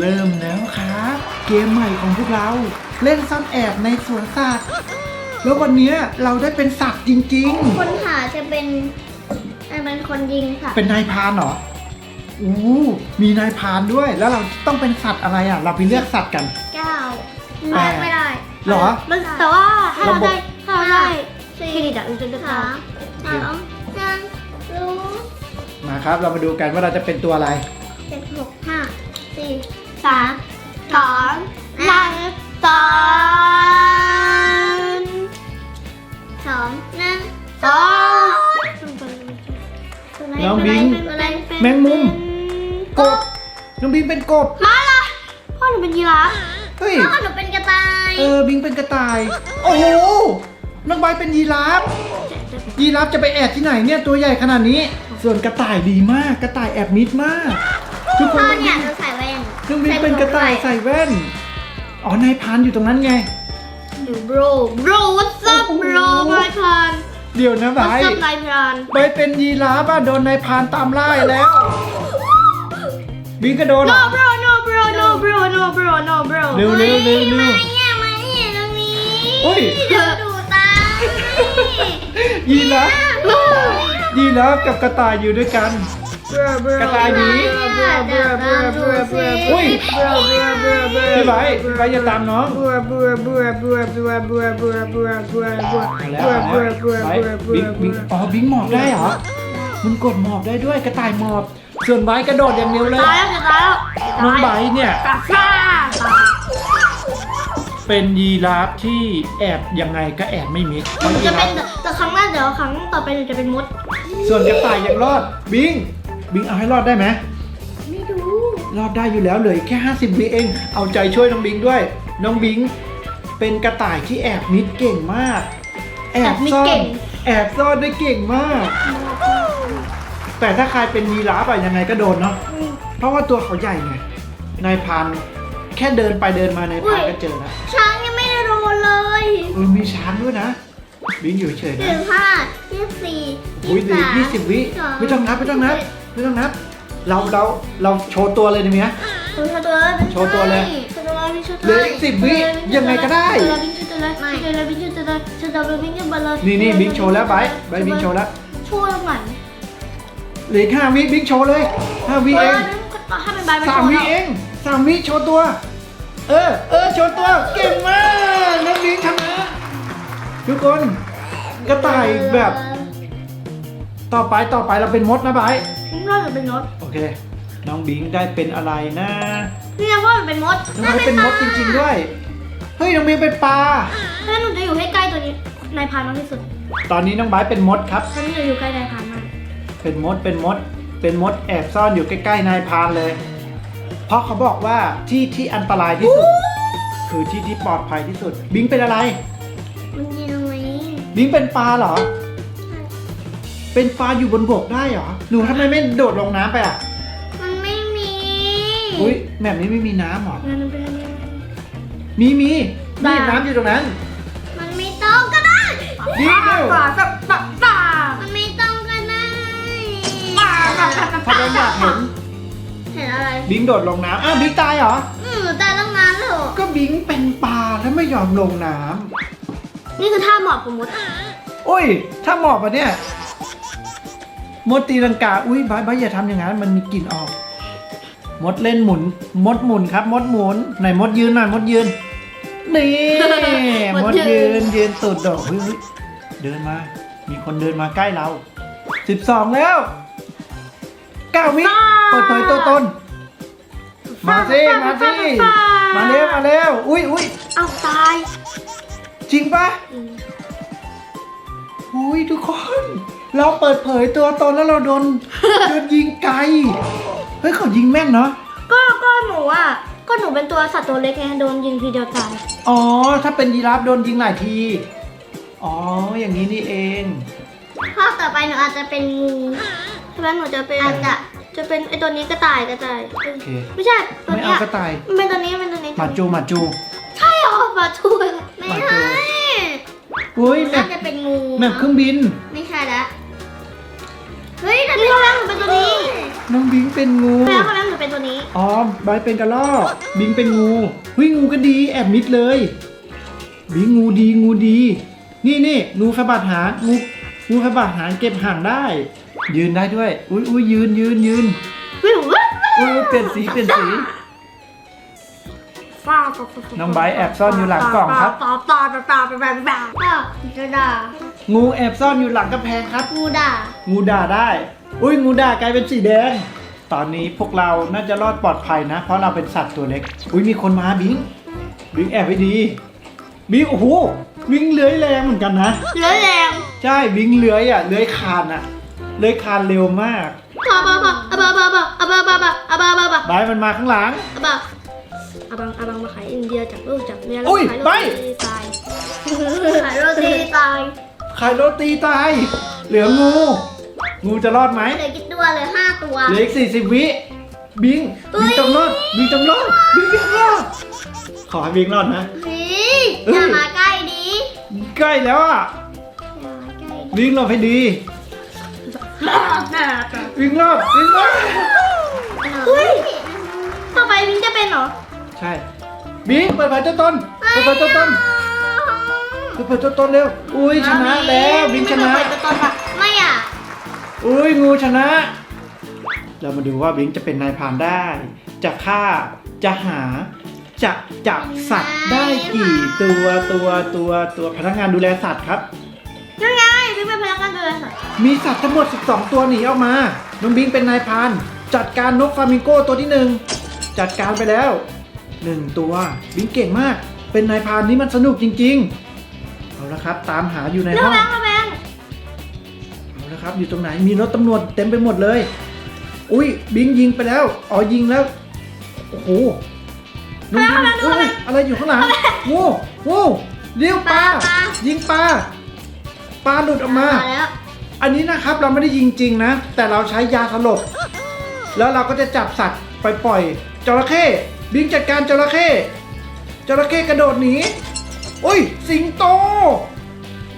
เริ่มแล้วครับ เกมใหม่ของพวกเรา เล่นซ่อนแอบในสวนสัตว์ แล้ววันเนี้ยเราได้เป็นสัตว์จริง คนหาจะเป็นจะเป็นคนยิงค่ะ ๆ เป็นนายพรานเหรออู้มีนายพรานด้วย แล้วเราต้องเป็นสัตว์อะไรอะ เราไปเลือกสัตว์กัน เก้าแปด ไม่ได้เหรอ มันแต่ว่าถ้าเราได้ถ้าเราได้สี่เครดิตอะมันจะได้สามสองหนึ่งศูนย์มาครับ เรามาดูกันว่าเราจะเป็นตัวอะไรเจ็ดหกห้าสี่ สามสองหนึ่งสองสองหนึ่งสองตัวไหนน้องบิงตัวไหนแมงมุม กบ น้องบิงเป็นกบ มาละพ่อหนูเป็นยีราฟเฮ้ย พ่อหนูเป็นกระต่ายเออ บิงเป็นกระต่าย โอ้โห น้องใบเป็นยีราฟ ยีราฟจะไปแอบที่ไหนเนี่ยตัวใหญ่ขนาดนี้ ส่วนกระต่ายดีมาก กระต่ายแอบมิดมาก ทุกคนพ่อน้องเนี่บิยงหนูใส่แว่ นน้องบิงเป็นกระต่ายใส่แว่น อ๋อนายพรานอยู่ตรงนั้นไงหนู bro bro what's up โอ้โห bro นายพรานเดี๋ยวนะใบ what's up นายพรานใบเป็นยีราฟอะโดนนายพรานตามล่าแล้ว บิงก็โดนเหร no อ bro no bro no bro no bro no bro เร็วเร็วเร็วเร็วมาเนี่ยมาเนี่ยตรงนี้โอ้ย เดี๋ยวดูตายีราฟยีราฟกับกระต่ายอยู่ด้วยกัน กระต่ายหนีอุ้ยพี่ไบร์ทพี่ไบร์ทอย่าตามน้องมาแล้วมาแล้วบิงบิงอ๋อบิงหมอบได้เหรอมันกดหมอบได้ด้วยกระต่ายหมอบ ส่วนไบร์ทกระโดดอย่างเดียวเลย ตายแล้วจะตายแล้วน้องไบร์ทเนี่ยกระซ่าเป็นยีราฟที่แอบยังไงก็แอบไม่มิดเพราะยีจะราเป็ฟนแต่ครั้งหน้าเดี๋ยวครั้งต่อไปหนูจะเป็นมดส่วนกระต่ายยังรอด บิง บิงเอาให้รอดได้ไหมไม่ดูรอดได้อยู่แล้วเหลยแค่ 50วิเอง เอาใจช่วยน้องบิงด้วย น้องบิงเป็นกระต่ายที่แอบมิดเก่งมาก แอบซ่อนแอบซ่อนได้เก่งมาก แต่ถ้าใครเป็นยีราฟอะยังไงก็โดนเนาะเพราะว่าตัวเขาใหญ่ไงนายพรานแค่เดินไปเดินมานายพรานก็เจอแล้วช้างยังไม่ได้โดนเลยเออมีช้างด้วยนะบิงอยู่เฉยหนะนึ่งห้ายี่สิบสี่อุ้ยเหลือยี่สิบวิไม่ต้องนับไม่ต้องนับ ไม่ต้องนับ เราเราเราโชว์ตัวเลยได้ไหม โชว์ตัวเลยโชว์ตัวเลยโชว์ตัวเลยโชว์ตัวเหลืออีกสิบวิยังไงก็ได้บิงชุดเลยชุดเลยบิงชุดเลยชุดเลยบิงชุดเลยนี่นี่บิงโชว์แล้วไบร์ทไบร์ทบิงโชว์แล้วโชว์แล้วเหมือนเหลืออกห้าวิบิงโชว์เลยห้าวิเองถ้าเป็นใบมันสามโชว์วิแล้วเองสามวิโชว์ตัว เออ เออ โชว์ตัว เก่งมากน้องบิงชนะทุกคนกระต่ายแบบต่อไปต่อไปเราเป็นมดนะไบ ร์ทน่าจะเป็นมดโอเค น้องบิงได้เป็นอะไรนะนี่นะว่ามันเป็นมดน้องไบร์ทเป็นมดจริงๆด้วย เฮ้ย น้องบิงเป็นปลาถ้าหนูจะอยู่ให้ใกล้ตัวนี้นายพานมากที่สุด ตอนนี้น้องไบร์ทเป็นมดครับตอนนี้หนูอยู่ใกล้นายพานมาก เป็นมด เป็นมด เป็นมดแอบซ่อนอยู่ใกล้ๆนายพรานเลย เพราะเขาบอกว่าที่ที่อันตรายที่สุด คือที่ที่ปลอดภัยที่สุด บิงเป็นอะไร มันยิงตรงนี้บิงเป็นปลาเหรอ เป็นปลาอยู่บนบกได้เหรอหนูทำไมไม่โดดลงน้ำไปอะมันไม่มีอุ้ยแบบนี้ไม่มีน้ำเหรองั้นมันเป็นอันนี้ มีมีบ้านี่น้ำอยู่ตรงนั้นมันไม่ต้องก็ได้ดีเร็วป่าป่าป่าป่ามันไม่ต้องก็ได้ป่าป่าถ้าเราอยากเห็นเห็นอะไรบิงโดดลงน้ำอ้าวบิงตายเหรอ อืมหนูตายตั้งนานแล้วก็บิงเป็นปลาแล้วไม่ยอมลงน้ำนี่คือท่าหมอบของมดอุ้ย ถ้าหมอบอะเนี่ย มดตีลังกา อุ้ยบายบายอย่าทำอย่างนั้น มันมีกลิ่นออก มดเล่นหมุน มดหมุนครับ มดหมุน ไหนมดยืนหน่อยมดยืน นี่ มมดดยืยืน นยืนสุดดอกเฮ้ยเฮ้ยเดินมา มีคนเดินมาใกล้เรา สิบสองแล้วเก้าวิเปิดเผยตัวตน มาสิ มาสิ มาเร็ว มาเร็ว อุ้ยอุ้ยเอาตายจริงปะ อุ้ยทุกคน เราเปิดเผยตัวตนแล้วเราโดน โดนยิงไกล เฮ้ยเขายิงแม่นเนาะ ก็ก็หนูอะ ก็หนูเป็นตัวสัตว์ตัวเล็กไงโดนยิงทีเดียวตายอ๋อ ถ้าเป็นยีราฟโดนยิงหลายที อ๋อ อย่างนี้นี่เอง ข้อต่อไปหนูอาจจะเป็นงูใช่ไหมหนูจะเป็นอาจจะจะเป็นไอตัวนี้กระต่ายกระต่ายโอเค ไม่ใช่ตัวไม่เนี้เอายกระต่าย มันเป็นตัวนี้มันเป็นตัวนี้หมาจูหมาจู ใช่เหรอปลาทูเลยไม่มาใช่เจอุ้ยแบน่าบจะเป็นงูแบบเครื่องบิน ไม่ ใช่ละเฮ้ยแต่นี่ข้างล่างหนูเป็นตัวนี้น้องบิงเป็นงู แล้วข้างล่างหนูเป็นเป็นตัวนี้อ๋อใบร์ทเป็นกระรอกบิงเป็นงูเฮ้ยงูก็ดีแอบมิดเลย บิงงูดีงูดี นี่นี่งูขบัดหางงูงูขบัดหางเก็บห่างได้ ยืนได้ด้วย อุ้ยอุ้ยยืนยืนยืนวิวว้าวอุ้ยเปลี่ยนสีเปลี่ยนสี ฟ้าน้องไบร์ทแอบซ่อนอยู่หลังกล่องครับ ตาตาตาตาตาตาตาก็จะด่า งูแอบซ่อนอยู่หลังกำแพงครับ งูด่า งูด่าได้ อุ้ยงูด่ากลายเป็นสีแดง ตอนนี้พวกเราน่าจะรอดปลอดภัยนะ เพราะเราเป็นสัตว์ตัวเล็ก อุ้ยมีคนมาบิง บิงแอบไปดี บิงโอ้โห บิงเลื้อยแรงเหมือนกันนะ เลื้อยแรง ใช่ บิงเลื้อยอะ เลื้อยคานอะ เลื้อยคานเร็วมากบาบาบาบาบาบาบาบาบาบาบาบาบาบายมันมาข้างหลังบาอาบังอาบังมาขายอินเดียจากลูกจากเมียอุ้ยขายโรไปตีตายขายโรตีตาย ขายโรตีตาย เหลืองู งูจะรอดไหมเหลือกี่ตัวเหลือห้าตัวเหลืออีกสี่สิบวิ บิง บิงจงรอด บิงจงรอด บิงจงรอด ขอให้บิงรอดนะเฮ้ยอย่ามาใกล้ดิใกล้แล้วอะอย่ามาใกล้ดิวิ่งรอบให้ดีวิ่งรอบวิ่งรอบเฮ้ยต่อไปมินจะเป็นเหรอ ใช่ บิงเปิดเผยตัวตนเปิดเผยตัวตน เปิดเผยตัวตนเร็ว อุ้ยชนะแล้วบิงชนะไม่เปิดตัวตนอะไม่อะอุ้ยงูชนะ เรามาดูว่าบิงจะเป็นนายพรานได้ จะฆ่า จะหา จะจับสัตว์ได้กี่ตัวตัวตัวตัวพนักงานดูแลสัตว์ครับยังไงมินเป็นพนักงานดูแลสัตว์มีสัตว์ทั้งหมด 12 ตัวหนีออกมา น้องบิงเป็นนายพราน จัดการนกฟลามิงโกตัวที่หนึ่ง จัดการไปแล้ว1ตัวบิงเก่งมาก เป็นนายพรานนี่มันสนุกจริง ๆ เอาละครับ ตามหาอยู่ในเร็ห้วอง แบงค์แบงค์เอาละครับ อยู่ตรงไหน มีรถตำรวจเต็มไปหมดเลย อุ้ยบิงยิงไปแล้ว อ๋อยิงแล้ว โอ้โหน้องบิงอุ้ยอะไรอยู่ข้างหลังงูงูเลี้ยวปลา ยิงปลา ปลาหลุดออกมามา แล้วอันนี้นะครับเราไม่ได้ยิงจริงนะ แต่เราใช้ยาสลบ แล้วเราก็จะจับสัตว์ไปปล่อยจระเข้บิงจัดการจระเข้จระเข้กระโดดหนี อุ้ย สิงโต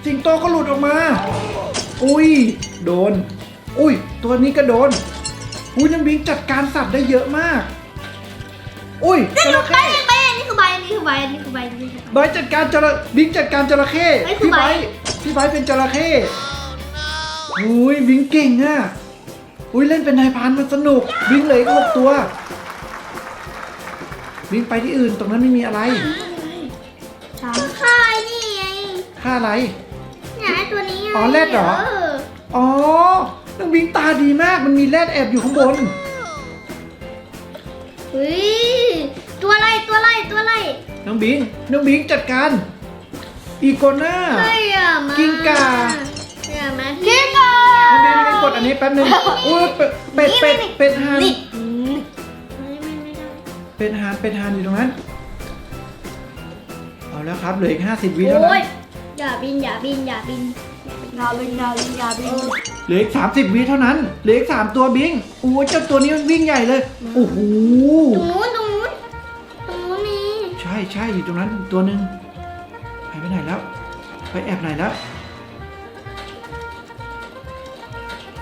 สิงโตก็หลุดออกมา อุ้ย โดน อุ้ย ตัวนี้ก็โดน อุ้ยน้ำบิงจัดการสัตว์ได้เยอะมาก อุ้ยจระเข้ไปอันนี้คือใบอันนี้คือใบอันนี้คือใบอันนี้ใบจัดการจระบิงจัดการจระเข้พี่ไบพี่ไบเป็นจระเข้อุ้ยบิงเก่งอะอุ้ยเล่นเป็นนายพานมันสนุกบิงเลยหกตัวบิงไปที่อื่นตรงนั้นไม่มีอะไร ค่าอะไร เนี่ยไอ้ตัวนี้ไงอ๋อแรดเหรอ อ๋อน้องบิงตาดีมาก มันมีแรดแอบอยู่ข้างบน เฮ้ยตัวอะไรตัวอะไรตัวอะไรน้องบิง น้องบิงจัดการ อีโกน่า เฮ้ยอย่ามากิ้งก่า อย่ามากิ้งก่า น้องบิงน้องบิงกดอันนี้แป๊บนึงอุ้ยเป็ดเป็ดเป็ดเป็ดหันนี่ไม่ไม่ไม่ได้เป็ดหานเป็ดหานอยู่ตรงนั้น เอาแล้วครับ เหลืออีกห้าสิบวิเท่านั้โอ้ยน อย่าบินอย่าบินอย่าบินยาบินยาบินยาบินเหลืออีกสามสิบวิเท่านั้นเหลืออีกสามตัวบิงโอ้ยเจ้าตัวนี้มันวิ่งใหญ่เลยโอ้โหตรงนู้นตรงนู้นตรงนู้นนี่ใช่ใช่อยู่ตรงนั้นตัวหนึ่งหายไปไหนแล้ว ไปแอบไหนแล้ว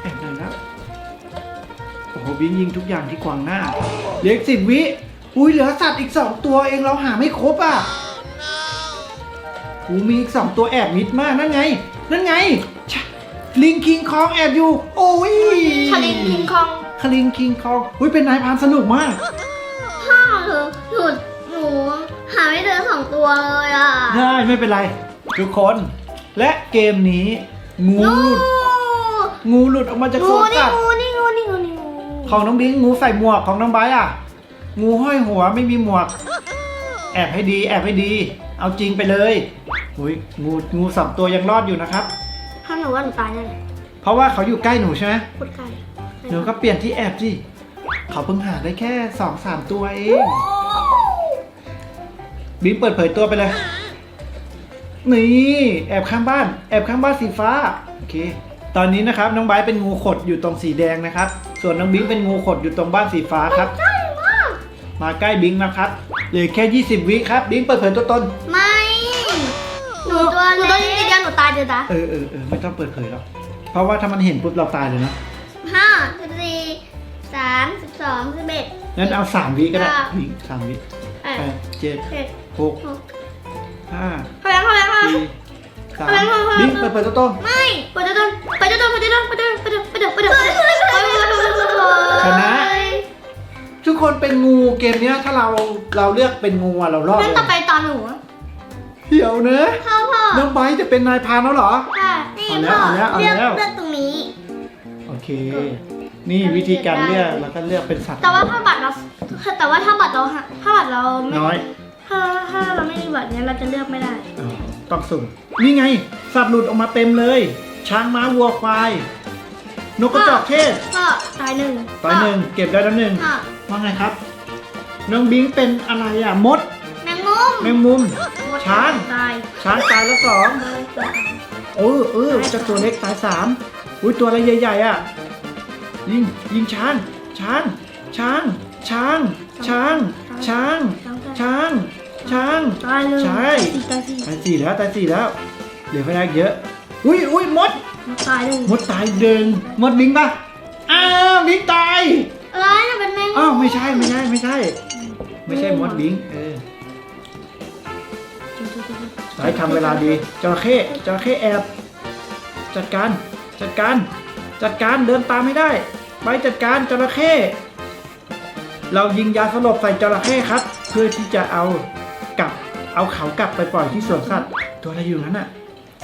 แอบไหนแล้วโอ้โหบิงยิงทุกอย่างที่ขวางหน้าเหลืออีกสิบวิอุ้ยเหลือสัตว์อีกสองตัวเองเราหาไม่ครบอะโอ้มีอีกสองตัวแอบมิดมากนั่นไง นั่นไงชะลิงคิงคองแอบอยู่ โอ้ยชาลินคิงคองคลิงคิงคองอุ้ยเป็นนายพรานสนุกมาก พ่อหนูหนูหนูหาไม่เจอสองตัวเลยอะได้ไม่เป็นไร ทุกคน และเกมนี้ งูหลุด งูหลุดออกมาจากโซงูนนี่สัตว์ งูนี่งูนี่งูนี่งูของน้องบิงงูใส่หมวกของน้องไบร์ทอะ งูห้อยหัวไม่มีหมวก แอบให้ดี แอบให้ดี เอาจริงไปเลยอุ้ยงูงูสองตัวยังรอดอยู่นะครับ ถ้าหนูว่าหนูตายแน่เลยเพราะว่าเขาอยู่ใกล้หนูใช่ไหมพูดไกลหนูก็เปลี่ยนที่แอบสิเขาเพิ่งหาได้แค่สองสามตัวเองบิงเปิดเผยตัวไปเลย นี่แอบข้างบ้าน แอบข้างบ้านสีฟ้าโอเค ตอนนี้นะครับน้องไบร์ทเป็นงูขดอยู่ตรงสีแดงนะครับ ส่วนน้องบิงเป็นงูขดอยู่ตรงบ้านสีฟ้าครับ มาใกล้บิงนะครับเหลือแค่ 20 วิครับ บิงเปิดเผยตัวตน ไม่ หนูตัวหนูเล็ต้องยิงทีเดียวหนูตายเดียวจ้ะเออเออเออไม่ต้องเปิดเผยหรอกเพราะว่าถ้ามันเห็นปุ๊บเราตายเลยนะ ห้าสิบสี่สามสิบสองสิบเอ็ด งั้นเอาสามวิก็ได้ค่ะ บิงสามวิแปดแปดเจ็ดเจ็ดหกหกห้าเข้ายังเข้ายังเข้ายังสี่สามเอาแล้วเอาแล้วบิงเปิดเปิดโต้งไม่ไปเดินไปเดินไปเดินไปเดินไปเดินไปเดินไปเดินไปเดินไปเดินชนะ ทุกคนเป็นงูเกมเนี้ยถ้าเราเราเลือกเป็นงูอะเรารอดงั้นเลต่อยไปตอนหนูอะเดี๋ยวเนอะพ่อพ่อน้องไบร์ทจะเป็นนายพรานแล้วเหรอ ค่ะนี่เอาแล้วพ่อเอาแล้วเอาเลือกแล้ว เลือกตรงนี้ โอเค นี่วิธีการเลือกแล้วก็เลือกเป็นสัตว์แต่ว่าถ้าบัตรเราแต่ว่าถ้าบัตรเราถ้าบัตรเราไม่น้อยถ้าถ้าเราไม่มีบัตรเนี้ยเราจะเลือกไม่ได้ อ๋อต้องสุ่มนี่ไง สัตว์หลุดออกมาเต็มเลย ช้างม้าวัวควาย นกกระจอกเทศก็ตายหนึ่งตายหนึ่งเก็บได้แล้วหนึ่งพ่อ ว่าไงครับ น้องบิงเป็นอะไรอะมดแมงมุมแมงมุม ช้าง ตายช้างตายแล้วสองเลยตายเออเออเจ้าตัวเล็กตายสามอุ้ยตัวอะไรใหญ่ๆอะยิงยิงช้าง ช้าง ช้าง ช้าง ช้าง ช้าง ช้าง ช้าง ตายเลยใช่ตายสี่ตายสี่แล้วตายสี่แล้ว เหลือไม่ได้เยอะ อุ้ยอุ้ยมดตายหนึ่งมดตายเดิงมดบิงปะอ้าวบิงตาย อะไรน่ะเป็นแมงมุมอ้าวไม่ใช่ไม่ใช่ไม่ใช่ ไม่ใช่มดบิงเออสายทำเวลาดีจระเข้จระเข้แอบ จัดการจัดการ จัดการเดินตามไม่ได้ ไปจัดการจระเข้เรายิงยาสลบใส่จระเข้ครับ เพื่อที่จะเอากลับเอาเขากลับไปปล่อยที่สวนสัตว์ตัวอะไรอยู่นั้นน่ะ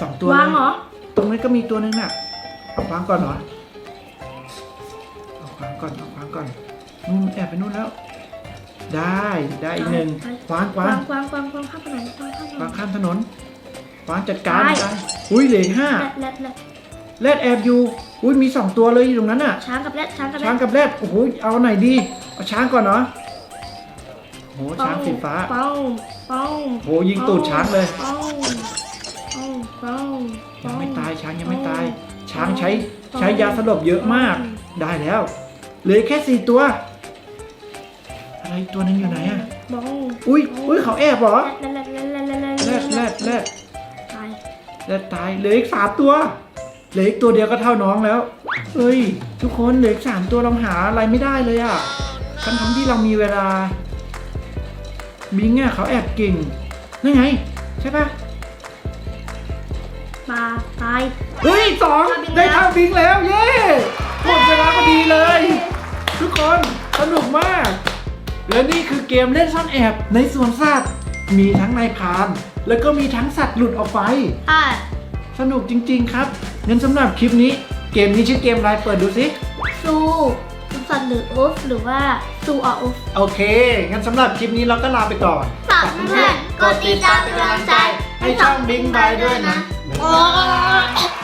สองตัววางเลยเหรอตรงนี้นก็มีตัวหนึงน่ะเอาวางก่อนเหรอเอาวางก่อนเอาวาง ก่อนนู่นแอบไปนู่นแล้ว ได้ได้อีกหนึ่งวางวาวางงวางวางวางข้ามไปไหนวางข้ามไปไหนวางข้ามถนนวางจัดการได้กันอุ้ยเหลืออกห้าแรดแรดแรดแอบอยู่อุ้ยมีสองตัวเลยอยู่ตรงนั้นน่ะ ช้างกับแรดช้างกับแรช้างดกับแรดโอ้โหเอาไหนดีเอาช้างก่อนเนาะโอ้โหช้างสีฟ้าป้องป้องโอ้โหยิงตูดช้างเลยป้องป้องป้องยังไม่ตายช้างยังไม่ตาย ช้างใช้ใช้ยาสลบเยอะมากได้แล้ว เหลือแค่สี่ตัว อะไรตัวหนึงอยู่ไหนอะป้องอุ้ยอุ้ยเขาแอบเหรอแรดแรดแรดแรดแรดแรดแรดแรดตายแรดตาย เหลืออีกสามตัว เหลืออีกตัวเดียวก็เท่าน้องแล้ว เฮ้ย ทุกคนเหลืออีกสามตัวเราหาอะไรไม่ได้เลยอะทั้งทั้งๆที่เรามีเวลา บิงอะเขาแอบเก่งนั่นไง ใช่ปะปลาตาย เฮ้ยสองเท่าบิงแล้วได้เท่าบิงแล้ว เย้หมดเวลาพอดีเลย ทุกคนสนุกมาก และนี่คือเกมเล่นซ่อนแอบในสวนสัตว์ มีทั้งนายพราน แล้วก็มีทั้งสัตว์หลุดออกไปอ่าสนุกจริง ๆ ครับงั้นสำหรับคลิปนี้ เกมนี้ชื่อเกมอะไรเปิดดูสิซูสัตว์หรืออุฟหรือว่าซูอออุฟโอเคงั้นสำหรับคลิปนี้เราก็ลาไปก่อน ฝากเพื่อนๆกดติดตามเป็นกำลังใจให้ช่องบิงบายด้วยนะบ๊ายบาย